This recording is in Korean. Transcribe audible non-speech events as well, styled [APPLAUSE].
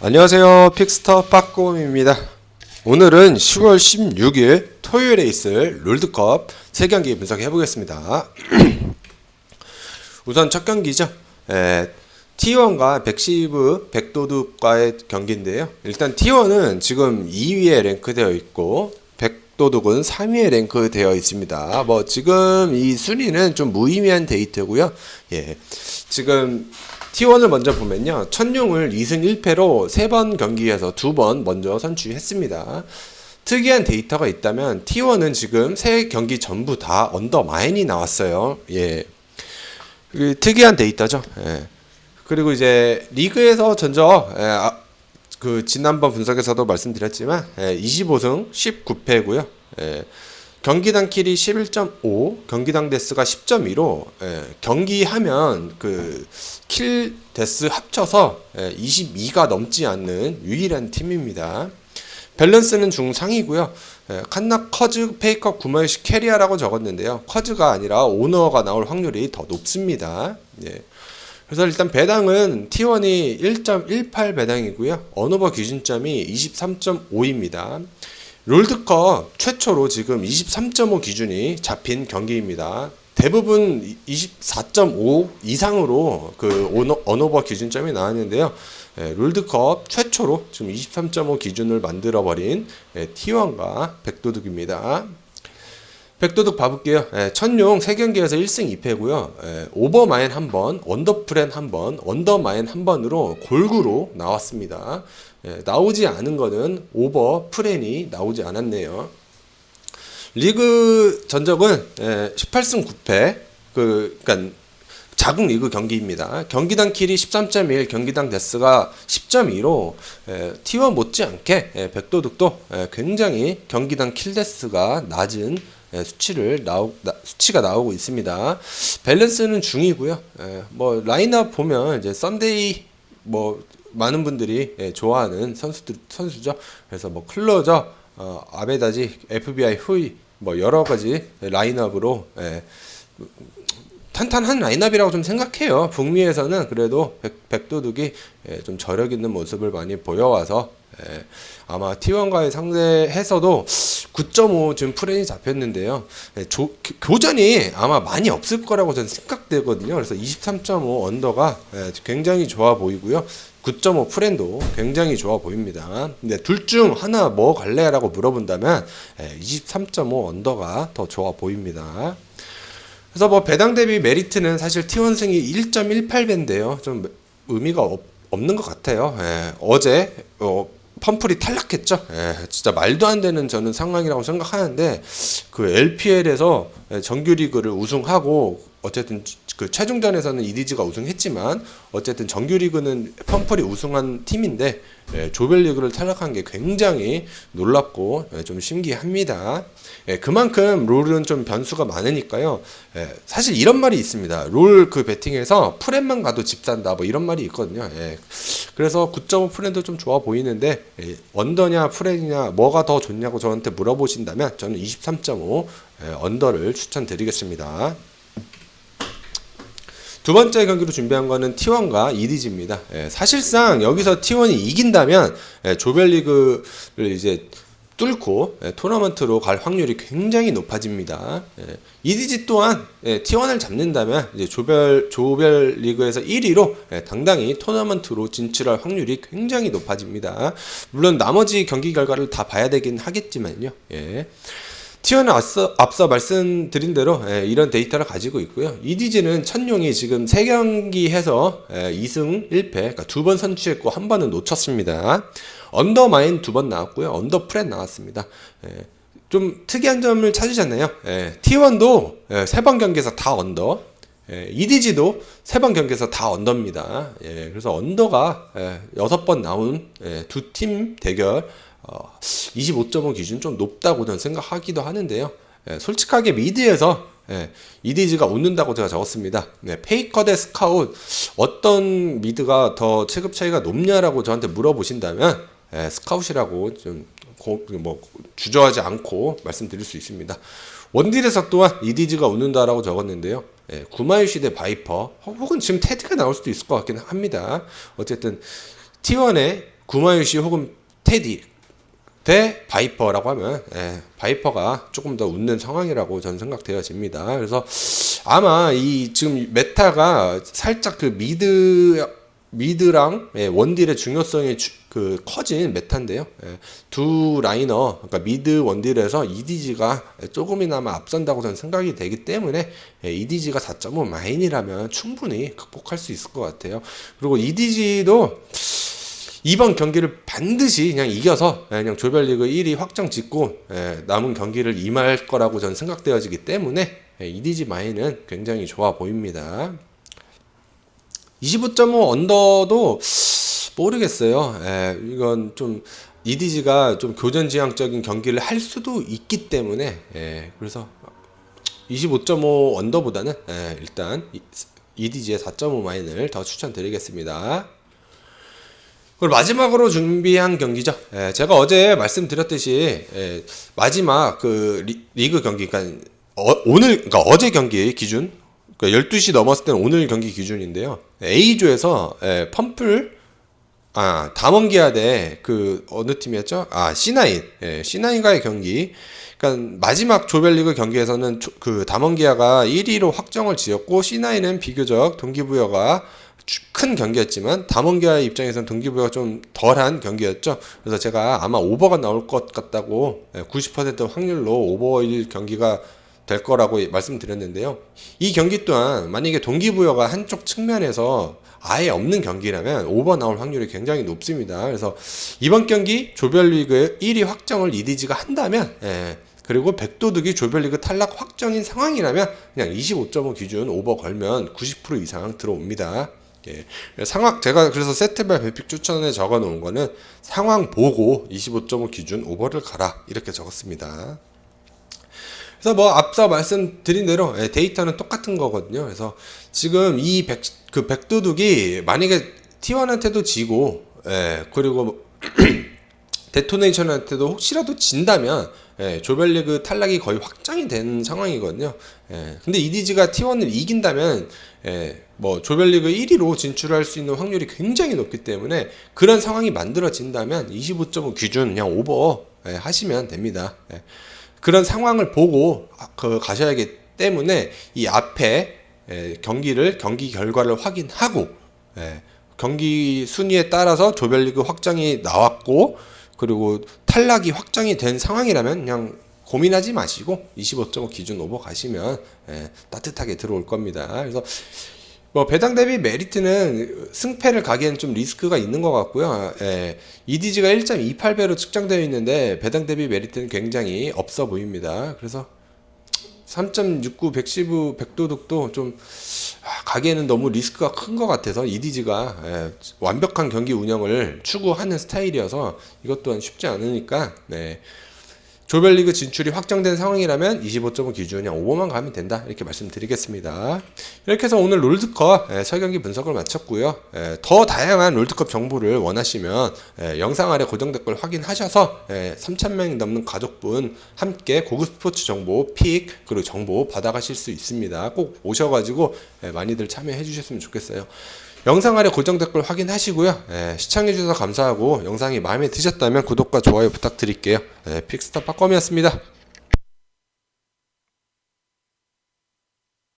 안녕하세요. 픽스터 빠꼼입니다. 오늘은 10월 16일 토요일에 있을 롤드컵 3경기 분석해 보겠습니다. [CLEARS THROAT] 우선 첫 경기죠. 에, T1과 백시브 백도둑과의 경기인데요. 일단 T1은 지금 2위에 랭크되어 있고 백도둑은 3위에 랭크되어 있습니다. 뭐 지금 이 순위는 좀 무의미한 데이터고요. 예. 지금 T1을 먼저 보면요. 천룡을 2승 1패로 3번 경기에서 2번 먼저 선취했습니다. 특이한 데이터가 있다면 T1은 지금 세 경기 전부 다 언더 마인이 나왔어요. 예. 그 특이한 데이터죠. 예. 그리고 이제 리그에서 전적 예, 아, 그 지난번 분석에서도 말씀드렸지만 예, 25승 19패고요. 예, 경기당 킬이 11.5, 경기당 데스가 10.2로 예, 경기하면 그 킬 데스 합쳐서 예, 22가 넘지 않는 유일한 팀입니다. 밸런스는 중상이고요. 예, 칸나 커즈 페이커 구마유시 캐리아라고 적었는데요. 커즈가 아니라 오너가 나올 확률이 더 높습니다. 예. 그래서 일단 배당은 T1이 1.18 배당이고요. 언어버 기준점이 23.5입니다. 롤드컵 최초로 지금 23.5 기준이 잡힌 경기입니다. 대부분 24.5 이상으로 그 언어버 기준점이 나왔는데요. 예, 롤드컵 최초로 지금 23.5 기준을 만들어 버린 예, T1과 백도둑입니다. 백도둑 봐볼게요. 예, 천룡 3경기에서 1승 2패고요. 예, 오버마인 한 번, 언더프렌 한 번, 언더마인 한 번으로 골고루 나왔습니다. 예, 나오지 않은 거는 오버프렌이 나오지 않았네요. 리그 전적은 예, 18승 9패, 그, 그니까 자국 리그 경기입니다. 경기당 킬이 13.1, 경기당 데스가 10.2로 에, T1 못지않게 에, 백도둑도 에, 굉장히 경기당 킬 데스가 낮은 에, 수치를 나오 나, 수치가 나오고 있습니다. 밸런스는 중이고요. 에, 뭐 라인업 보면 이제 썬데이 뭐 많은 분들이 예, 좋아하는 선수들 선수죠. 그래서 뭐 클로저, 어, 아베다지, FBI 후이 뭐 여러 가지 라인업으로 예, 탄탄한 라인업이라고 좀 생각해요. 북미에서는 그래도 백, 백도둑이 예, 좀 저력 있는 모습을 많이 보여와서 예, 아마 T1과의 상대해서도 9.5 지금 프레임이 잡혔는데요. 예, 조- 교- 교전이 아마 많이 없을 거라고 저는 생각되거든요. 그래서 23.5 언더가 예, 굉장히 좋아 보이고요. 9.5 프렌도 굉장히 좋아 보입니다. 근데 둘 중 하나 뭐 갈래라고 물어본다면 예, 23.5 언더가 더 좋아 보입니다. 그래서 뭐 배당 대비 메리트는 사실 T1승이 1.18배인데요. 좀 의미가 없, 없는 것 같아요. 예, 어제 어, 펌플이 탈락했죠. 예, 진짜 말도 안 되는 저는 상황이라고 생각하는데 그 LPL에서 정규리그를 우승하고 어쨌든 그 최종전에서는 이디즈가 우승했지만 어쨌든 정규리그는 펌플이 우승한 팀인데 예, 조별리그를 탈락한 게 굉장히 놀랍고 예, 좀 신기합니다. 예, 그만큼 롤은 좀 변수가 많으니까요. 예, 사실 이런 말이 있습니다. 롤그 배팅에서 프렌만 가도 집 산다 뭐 이런 말이 있거든요. 예, 그래서 9.5 프렌도 좀 좋아 보이는데 예, 언더냐 프렌이냐 뭐가 더 좋냐고 저한테 물어보신다면 저는 23.5 예, 언더를 추천드리겠습니다. 두 번째 경기로 준비한 거는 T1과 EDG입니다. 예, 사실상 여기서 T1이 이긴다면 예, 조별리그를 이제 뚫고 예, 토너먼트로 갈 확률이 굉장히 높아집니다. 예, EDG 또한 예, T1을 잡는다면 이제 조별 조별 리그에서 1위로 예, 당당히 토너먼트로 진출할 확률이 굉장히 높아집니다. 물론 나머지 경기 결과를 다 봐야 되긴 하겠지만요. 예. 티어는 앞서, 앞서 말씀드린 대로 예, 이런 데이터를 가지고 있고요. EDG는 천룡이 지금 3경기 해서 예, 2승 1패, 그러니까 두 번 선취했고 한 번은 놓쳤습니다. 언더마인 두 번 나왔고요. 언더프렛 나왔습니다. 예, 좀 특이한 점을 찾으셨나요? 예, T1도 예, 세번 경기에서 다 언더, 예, EDG도 세 번 경기에서 다 언더입니다. 예, 그래서 언더가 예, 여섯 번 나온 예, 두 팀 대결 어, 25.5 기준 좀 높다고 저는 생각하기도 하는데요. 예, 솔직하게 미드에서 예, 이디즈가 웃는다고 제가 적었습니다. 네, 페이커 대 스카웃 어떤 미드가 더 체급 차이가 높냐라고 저한테 물어보신다면 예, 스카웃이라고 좀뭐 주저하지 않고 말씀드릴 수 있습니다. 원딜에서 또한 이디즈가 웃는다라고 적었는데요. 예, 구마유시 대 바이퍼 혹은 지금 테드가 나올 수도 있을 것 같긴 합니다. 어쨌든 T1의 구마유시 혹은 테디 대 바이퍼라고 하면 예, 바이퍼가 조금 더 웃는 상황이라고 저는 생각되어집니다. 그래서 아마 이 지금 메타가 살짝 그 미드 미드랑 예, 원딜의 중요성이 주- 그 커진 메타인데요. 예, 두 라이너 그러니까 미드 원딜에서 EDG가 조금이나마 앞선다고 저는 생각이 되기 때문에 예, EDG가 4.5 마인이라면 충분히 극복할 수 있을 것 같아요. 그리고 EDG도 이번 경기를 반드시 그냥 이겨서 예, 그냥 조별리그 1위 확정 짓고 예, 남은 경기를 임할 거라고 저는 생각되어지기 때문에 예, EDG 마인은 굉장히 좋아 보입니다. 25.5 언더도 모르겠어요. 예, 이건 좀 EDG가 좀 교전지향적인 경기를 할 수도 있기 때문에 예, 그래서 25.5 언더보다는 예, 일단 EDG의 4.5 마인을 더 추천드리겠습니다. 그리고 마지막으로 준비한 경기죠. 예, 제가 어제 말씀드렸듯이 예, 마지막 그 리, 그 경기, 그러니까 어, 오늘, 그러니까 어제 경기 기준, 그러니까 12시 넘었을 때는 오늘 경기 기준인데요. A조에서 예, 펌플 아, 담원기아 대그 어느 팀이었죠? 아, C9. 예, C9과의 경기. 그러니까 마지막 조별리그 경기에서는 조- 그 담원기아가 1위로 확정을 지었고 C9은 비교적 동기부여가 주- 큰 경기였지만 담원기아의 입장에서는 동기부여가 좀 덜한 경기였죠. 그래서 제가 아마 오버가 나올 것 같다고 예, 90% 확률로 오버일 경기가 될 거라고 말씀드렸는데요. 이 경기 또한 만약에 동기부여가 한쪽 측면에서 아예 없는 경기라면 오버 나올 확률이 굉장히 높습니다. 그래서 이번 경기 조별리그 1위 확정을 이디지가 한다면 예, 그리고 백도둑이 조별리그 탈락 확정인 상황이라면 그냥 25.5 기준 오버 걸면 90% 이상 들어옵니다. 예. 상황 제가 그래서 세트별 배픽 추천에 적어 놓은 거는 상황 보고 25.5 기준 오버를 가라 이렇게 적었습니다. 그래서 뭐 앞서 말씀드린 대로 예, 데이터는 똑같은 거거든요. 그래서 지금 이 백, 그 백도둑이 만약에 T1한테도 지고, 예, 그리고 [CLEARS THROAT] 데토네이션한테도 혹시라도 진다면 예, 조별리그 탈락이 거의 확정이 된 상황이거든요. 예, 근데 EDG가 T1을 이긴다면 예, 뭐 조별리그 1위로 진출할 수 있는 확률이 굉장히 높기 때문에 그런 상황이 만들어진다면 25.5 기준 그냥 오버 예, 하시면 됩니다. 예. 그런 상황을 보고 아, 그 가셔야기 때문에 이 앞에 예, 경기를 경기 결과를 확인하고 예, 경기 순위에 따라서 조별리그 확정이 나왔고 그리고 탈락이 확정이 된 상황이라면 그냥 고민하지 마시고 25.5 기준 오버 가시면 예, 따뜻하게 들어올 겁니다. 그래서 뭐 배당 대비 메리트는 승패를 가기엔 좀 리스크가 있는 것 같고요. 예, EDG가 1.28배로 측정되어 있는데 배당 대비 메리트는 굉장히 없어 보입니다. 그래서 3.69 백시브 백도둑도 좀 아, 가기에는 너무 리스크가 큰 것 같아서 EDG가 예, 완벽한 경기 운영을 추구하는 스타일이어서 이것 또한 쉽지 않으니까 네. 조별리그 진출이 확정된 상황이라면 25.5 기준 그냥 5번만 가면 된다 이렇게 말씀드리겠습니다. 이렇게 해서 오늘 롤드컵 예, 설경기 분석을 마쳤고요. 예, 더 다양한 롤드컵 정보를 원하시면 예, 영상 아래 고정 댓글 확인하셔서 예, 3,000명 넘는 가족분 함께 고급 스포츠 정보, 픽 그리고 정보 받아가실 수 있습니다. 꼭 오셔가지고 예, 많이들 참여해 주셨으면 좋겠어요. 영상 아래 고정 댓글 확인하시고요. 예, 시청해주셔서 감사하고 영상이 마음에 드셨다면 구독과 좋아요 부탁드릴게요. 예, 픽스타 빠껌이었습니다.